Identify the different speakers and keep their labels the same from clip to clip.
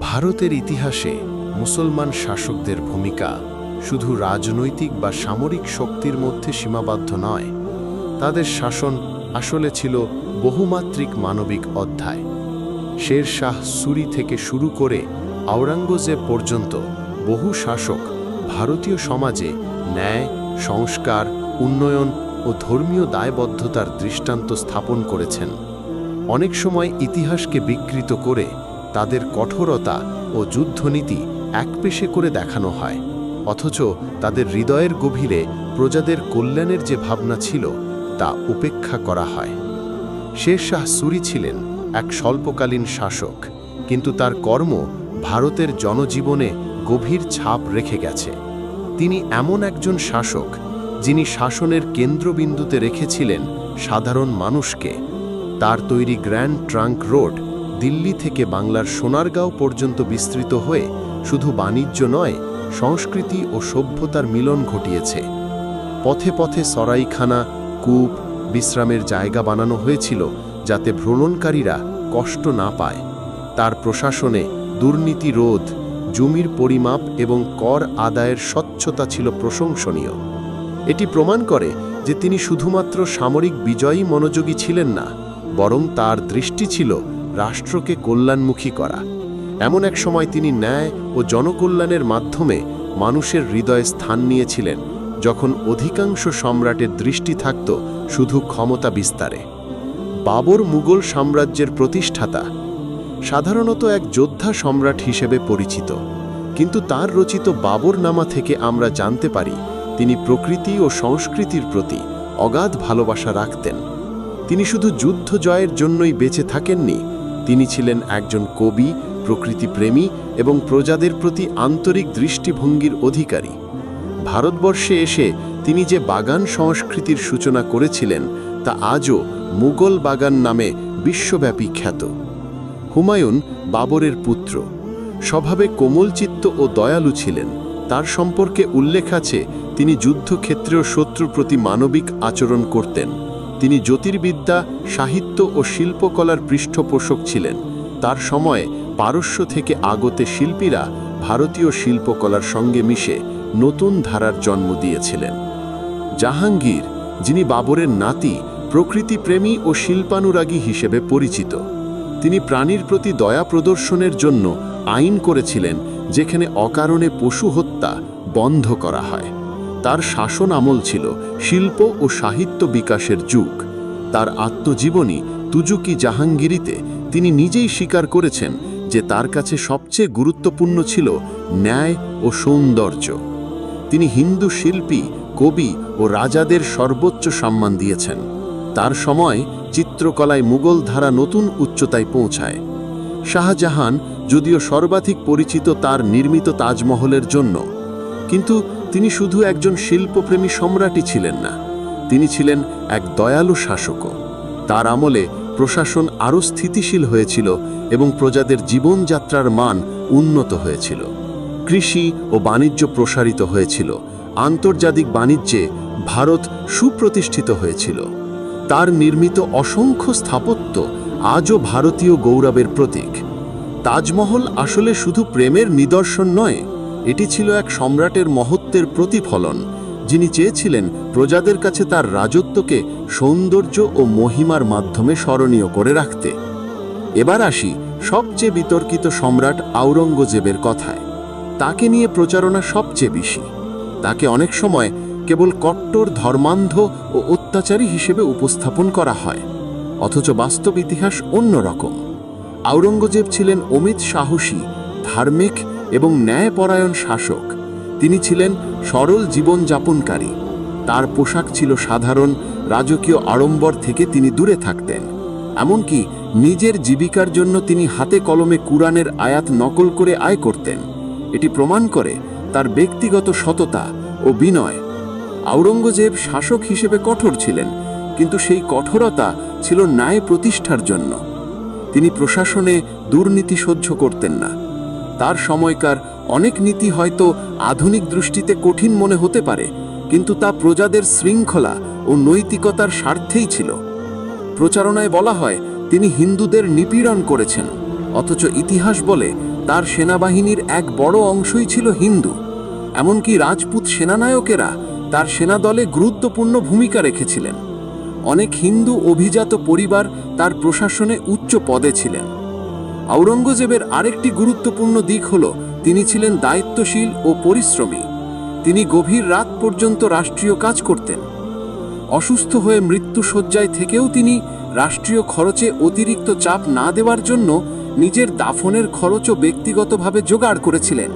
Speaker 1: ভারতের ইতিহাসে মুসলমান শাসকদের ভূমিকা শুধু রাজনৈতিক বা সামরিক শক্তির মধ্যে সীমাবদ্ধ নয়, তাদের শাসন আসলে ছিল বহুমাত্রিক মানবিক অধ্যায়। শের শাহ সুরি থেকে শুরু করে আওরঙ্গজেব পর্যন্ত বহু শাসক ভারতীয় সমাজে ন্যায়, সংস্কার, উন্নয়ন ও ধর্মীয় দায়বদ্ধতার দৃষ্টান্ত স্থাপন করেছেন। অনেক সময় ইতিহাসকে বিকৃত করে তাদের কঠোরতা ও যুদ্ধনীতি একপেশে করে দেখানো হয়, অথচ তাদের হৃদয়ের গভীরে প্রজাদের কল্যাণের যে ভাবনা ছিল, তা উপেক্ষা করা হয়। শের শাহ সুরি ছিলেন এক স্বল্পকালীন শাসক, কিন্তু তার কর্ম ভারতের জনজীবনে গভীর ছাপ রেখে গেছে। তিনি এমন একজন শাসক, যিনি শাসনের কেন্দ্রবিন্দুতে রেখেছিলেন সাধারণ মানুষকে। তার তৈরি গ্র্যান্ড ট্রাঙ্ক রোড দিল্লি থেকে বাংলার সোনারগাঁও পর্যন্ত বিস্তৃত হয়ে শুধু বাণিজ্য নয়, সংস্কৃতি ও সভ্যতার মিলন ঘটিয়েছে। পথে পথে সরাইখানা, কূপ, বিশ্রামের জায়গা বানানো হয়েছিল যাতে ভ্রমণকারীরা কষ্ট না পায়। তার প্রশাসনে দুর্নীতি রোধ, জমির পরিমাপ এবং কর আদায়ের স্বচ্ছতা ছিল প্রশংসনীয়। এটি প্রমাণ করে যে তিনি শুধুমাত্র সামরিক বিজয়ী মনোযোগী ছিলেন না, বরং তার দৃষ্টি ছিল রাষ্ট্রকে কল্যাণমুখী করা। এমন এক সময় তিনি ন্যায় ও জনকল্যাণের মাধ্যমে মানুষের হৃদয়ে স্থান নিয়েছিলেন, যখন অধিকাংশ সম্রাটের দৃষ্টি থাকত শুধু ক্ষমতা বিস্তারে। বাবর মুঘল সাম্রাজ্যের প্রতিষ্ঠাতা। সাধারণত এক যোদ্ধা সম্রাট হিসেবে পরিচিত। কিন্তু তার রচিত বাবর নামা থেকে আমরা জানতে পারি, তিনি প্রকৃতি ও সংস্কৃতির প্রতি অগাধ ভালোবাসা রাখতেন। তিনি শুধু যুদ্ধ জয়ের জন্যই বেঁচে থাকেননি তিনি ছিলেন একজন কবি, প্রকৃতিপ্রেমী এবং প্রজাদের প্রতি আন্তরিক দৃষ্টিভঙ্গির অধিকারী। ভারতবর্ষে এসে তিনি যে বাগান সংস্কৃতির সূচনা করেছিলেন, তা আজও মুঘল বাগান নামে বিশ্বব্যাপী খ্যাত। হুমায়ুন বাবরের পুত্র। স্বভাবে কোমলচিত্ত ও দয়ালু ছিলেন। তার সম্পর্কে উল্লেখ আছে, তিনি যুদ্ধক্ষেত্রেও শত্রুর প্রতি মানবিক আচরণ করতেন। তিনি জ্যোতির্বিদ্যা, সাহিত্য ও শিল্পকলার পৃষ্ঠপোষক ছিলেন। তার সময়ে পারস্য থেকে আগতে শিল্পীরা ভারতীয় শিল্পকলার সঙ্গে মিশে নতুন ধারার জন্ম দিয়েছিলেন। জাহাঙ্গীর, যিনি বাবরের নাতি, প্রকৃতিপ্রেমী ও শিল্পানুরাগী হিসেবে পরিচিত। তিনি প্রাণীর প্রতি দয়া প্রদর্শনের জন্য আইন করেছিলেন, যেখানে অকারণে পশু হত্যা বন্ধ করা হয়। তার শাসন আমল ছিল শিল্প ও সাহিত্য বিকাশের যুগ। তার আত্মজীবনী তুজুকি জাহাঙ্গীরিতে তিনি নিজেই স্বীকার করেছেন যে তার কাছে সবচেয়ে গুরুত্বপূর্ণ ছিল ন্যায় ও সৌন্দর্য। তিনি হিন্দু শিল্পী, কবি ও রাজাদের সর্বোচ্চ সম্মান দিয়েছেন। তার সময় চিত্রকলায় মুঘল ধারা নতুন উচ্চতায় পৌঁছায়। শাহজাহান যদিও সর্বাধিক পরিচিত তার নির্মিত তাজমহলের জন্য, কিন্তু তিনি শুধু একজন শিল্পপ্রেমী সম্রাটই ছিলেন না, তিনি ছিলেন এক দয়ালু শাসকও। তার আমলে প্রশাসন আরও স্থিতিশীল হয়েছিল এবং প্রজাদের জীবনযাত্রার মান উন্নত হয়েছিল। কৃষি ও বাণিজ্য প্রসারিত হয়েছিল, আন্তর্জাতিক বাণিজ্যে ভারত সুপ্রতিষ্ঠিত হয়েছিল। তার নির্মিত অসংখ্য স্থাপত্য আজও ভারতীয় গৌরবের প্রতীক। তাজমহল আসলে শুধু প্রেমের নিদর্শন নয় এটি ছিল এক সম্রাটের মহত্বের প্রতিফলন, যিনি চেয়েছিলেন প্রজাদের কাছে তার রাজত্বকে সৌন্দর্য ও মহিমার মাধ্যমে স্মরণীয় করে রাখতে। এবার আসি সবচেয়ে বিতর্কিত সম্রাট আওরঙ্গজেবের কথায়। তাকে নিয়ে প্রচারণা সবচেয়ে বেশি। তাকে অনেক সময় কেবল কট্টর ধর্মান্ধ ও অত্যাচারী হিসেবে উপস্থাপন করা হয়, অথচ বাস্তব ইতিহাস অন্যরকম। আওরঙ্গজেব ছিলেন অমিত সাহসী, ধার্মিক এবং ন্যায়পরায়ণ শাসক। তিনি ছিলেন সরল জীবনযাপনকারী। তার পোশাক ছিল সাধারণ, রাজকীয় আড়ম্বর থেকে তিনি দূরে থাকতেন। এমনকি নিজের জীবিকার জন্য তিনি হাতে কলমে কুরআনের আয়াত নকল করে আয় করতেন। এটি প্রমাণ করে তার ব্যক্তিগত সততা ও বিনয়। আওরঙ্গজেব শাসক হিসেবে কঠোর ছিলেন, কিন্তু সেই কঠোরতা ছিল ন্যায় প্রতিষ্ঠার জন্য। তিনি প্রশাসনে দুর্নীতি সহ্য করতেন না। তার সময়কার অনেক নীতি হয়তো আধুনিক দৃষ্টিতে কঠিন মনে হতে পারে, কিন্তু তা প্রজাদের শৃঙ্খলা ও নৈতিকতার স্বার্থেই ছিল। প্রচারণায় বলা হয়, তিনি হিন্দুদের নিপীড়ন করেছেন, অথচ ইতিহাস বলে
Speaker 2: তার সেনাবাহিনীর এক বড় অংশই ছিল হিন্দু। এমনকি রাজপুত সেনানায়কেরা তার সেনাদলে গুরুত্বপূর্ণ ভূমিকা রেখেছিলেন। অনেক হিন্দু অভিজাত পরিবার তার প্রশাসনে উচ্চ পদে ছিলেন। আওরঙ্গজেবের আরেকটি গুরুত্বপূর্ণ দিক হল, তিনি ছিলেন দায়িত্বশীল ও পরিশ্রমী। তিনি গভীর রাত পর্যন্ত রাষ্ট্রীয় কাজ করতেন। অসুস্থ হয়ে মৃত্যুশয্যায় থেকেও তিনি রাষ্ট্রীয় খরচে অতিরিক্ত চাপ না দেওয়ার জন্য নিজের দাফনের খরচও ব্যক্তিগতভাবে জোগাড় করেছিলেন।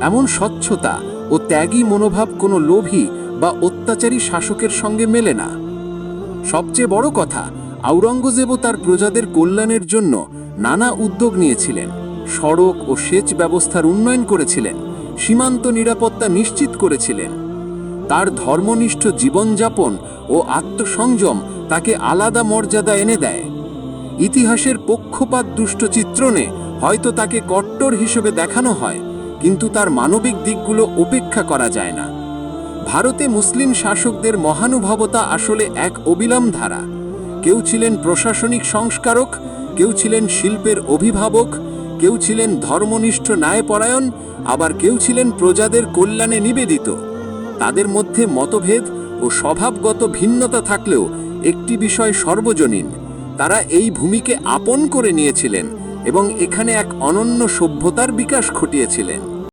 Speaker 2: এমন স্বচ্ছতা ও ত্যাগী মনোভাব কোনো লোভী বা অত্যাচারী শাসকের সঙ্গে মেলে না। সবচেয়ে বড় কথা আওরঙ্গজেবও তার প্রজাদের কল্যাণের জন্য নানা উদ্যোগ নিয়েছিলেন। সড়ক ও সেচ ব্যবস্থার উন্নয়ন করেছিলেন, সীমান্ত নিরাপত্তা নিশ্চিত করেছিলেন। তার ধর্মনিষ্ঠ জীবনযাপন ও আত্মসংযম তাকে আলাদা মর্যাদা এনে দেয়। ইতিহাসের পক্ষপাত দুষ্ট চিত্রণে হয়তো তাকে কট্টর হিসেবে দেখানো হয়, কিন্তু তার মানবিক দিকগুলো উপেক্ষা করা যায় না। ভারতে মুসলিম শাসকদের মহানুভবতা আসলে এক অবিলাম ধারা। কেউ ছিলেন প্রশাসনিক সংস্কারক, কেউ ছিলেন শিল্পের অভিভাবক, কেউ ছিলেন ধর্মনিষ্ঠ ন্যায়পরায়ণ, আবার কেউ ছিলেন প্রজাদের কল্যাণে নিবেদিত। তাদের মধ্যে মতভেদ ও স্বভাবগত ভিন্নতা থাকলেও একটি বিষয় সর্বজনীন, তারা এই ভূমিকে আপন করে নিয়েছিলেন এবং এখানে এক অনন্য সভ্যতার বিকাশ ঘটিয়েছিলেন।